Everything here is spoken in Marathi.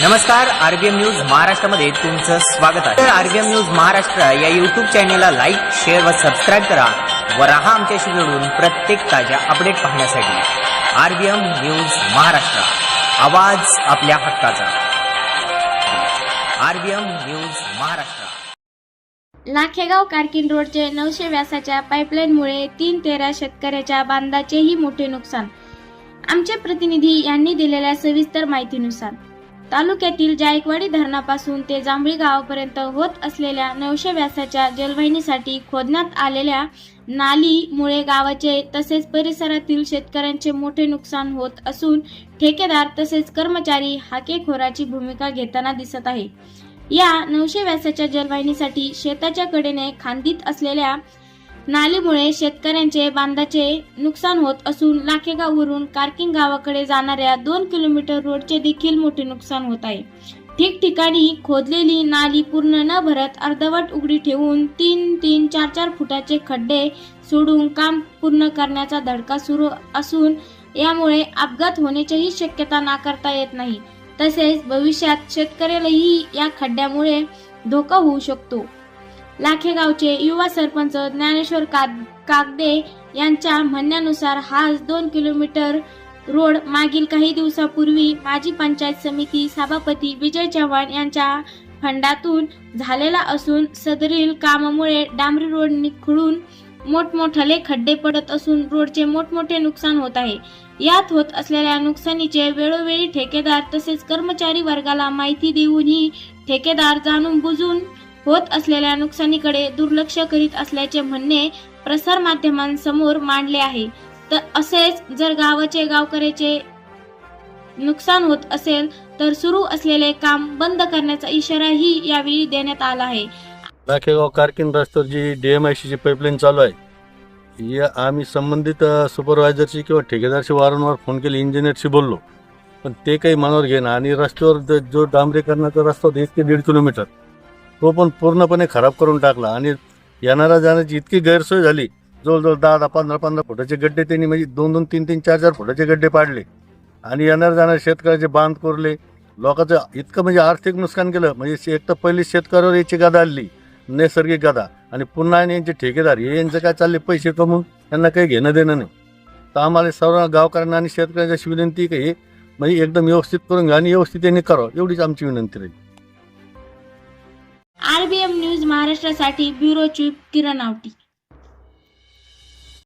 नमस्कार आरबीएम न्यूज महाराष्ट्रामध्ये तुमचं स्वागत आहे. आरबीएम न्यूज महाराष्ट्र या युट्यूब चॅनेलला लाईक शेअर व सबस्क्राईब करा व राहा आमच्याशी जोडून प्रत्येक ताज्या अपडेट पाहण्यासाठी. R B M news Maharashtra. आवाज आपल्या हक्काचा. R B M news Maharashtra. Lakhegaon कारकिन रोडचे नऊशे व्यासाच्या पाईपलाईनमुळे तीन तेरा शेतकऱ्याच्या बांधाचेही मोठे नुकसान. आमचे प्रतिनिधी यांनी दिलेल्या सविस्तर माहितीनुसार तालुक्यातील जायकवाडी धरणापासून ते जांभळी गावापर्यंत होत असलेल्या नऊशे व्यासाच्या जलवाहिनीसाठी खोदण्यात आलेल्या नालीमुळे गावाचे तसेच परिसरातील शेतकऱ्यांचे मोठे नुकसान होत असून ठेकेदार तसेच कर्मचारी हाकेखोराची भूमिका घेताना दिसत आहे. या नऊशे व्यासाच्या जलवाहिनीसाठी शेताच्या कडेने खांदीत असलेल्या नालीमुळे शेतकऱ्यांचे बांधाचे नुकसान होत असून लाखेगाववरून कार्किंग गावाकडे जाणाऱ्या दोन किलोमीटर रोडचे देखील मोठे नुकसान होत आहे. ठिकठिकाणी खोदलेली नाली पूर्ण न भरत अर्धवट उघडी ठेवून तीन तीन चार चार फुटाचे खड्डे सोडून काम पूर्ण करण्याचा धडका सुरू असून यामुळे अपघात होण्याचीही शक्यता नाकारता येत नाही. तसेच भविष्यात शेतकऱ्यालाही या खड्ड्यामुळे धोका होऊ शकतो. लाखेगावचे युवा सरपंच ज्ञानेश्वर काग- कागदे यांच्या म्हणण्यानुसार हा दोन किलोमीटर रोड मागील काही दिवसापूर्वी माजी पंचायत समिती सभापती विजय चव्हाण यांच्या फंडातून झालेला असून सदरील कामामुळे डांबरी रोड निखळून मोठमोठाले खड्डे पडत असून रोडचे मोठमोठे नुकसान होत आहे. यात होत असलेल्या नुकसानीचे वेळोवेळी ठेकेदार तसेच कर्मचारी वर्गाला माहिती देऊनही ठेकेदार जाणून बुजून होत असलेल्या नुकसानीकडे दुर्लक्ष करीत असल्याचे म्हणणे प्रसार माध्यमांसमोर मांडले आहे. तर असेच जर गावाचे गावकऱ्याचे नुकसान होत असेल तर सुरू असलेले काम बंद करण्याचा इशाराही यावेळी देण्यात आला आहे. लाखेगाव कारकिन रस्त्यावर जी डी एम आय सीची पाईपलाईन चालू आहे. या आम्ही संबंधित सुपरवायझरशी किंवा ठेकेदारशी वारंवार फोन केले इंजिनियरशी बोललो. पण ते काही मनावर घेणं आणि रस्त्यावर जो डांबरीकरणाचा रस्ता होता इतके दीड किलोमीटर. तो पण पूर्णपणे खराब करून टाकला आणि येणाऱ्या जाण्याची इतकी गैरसोय झाली. जवळजवळ दहा दहा पंधरा पंधरा फुटाचे गड्डे त्यांनी म्हणजे दोन दोन तीन तीन चार चार फुटाचे गड्डे पाडले. आणि येणाऱ्या जाणाऱ्या शेतकऱ्याचे बांध कोरले. लोकांचं इतकं म्हणजे आर्थिक नुकसान केलं. म्हणजे एक तर पहिली शेतकऱ्यावर याची गादा आली नैसर्गिक गादा. आणि पुन्हा आणि यांचे ठेकेदार हे यांचं काय चालले पैसे कमवून? यांना काही घेणं देणं नाही. तर आम्हाला सर्व गावकऱ्यांना आणि शेतकऱ्यांची अशी विनंती काही म्हणजे एकदम व्यवस्थित करून घ्या आणि व्यवस्थित त्यांनी करावं. एवढीच आमची विनंती राहील. आरबीएम न्यूज महाराष्ट्रासाठी ब्युरो चीफ किरण आवटी.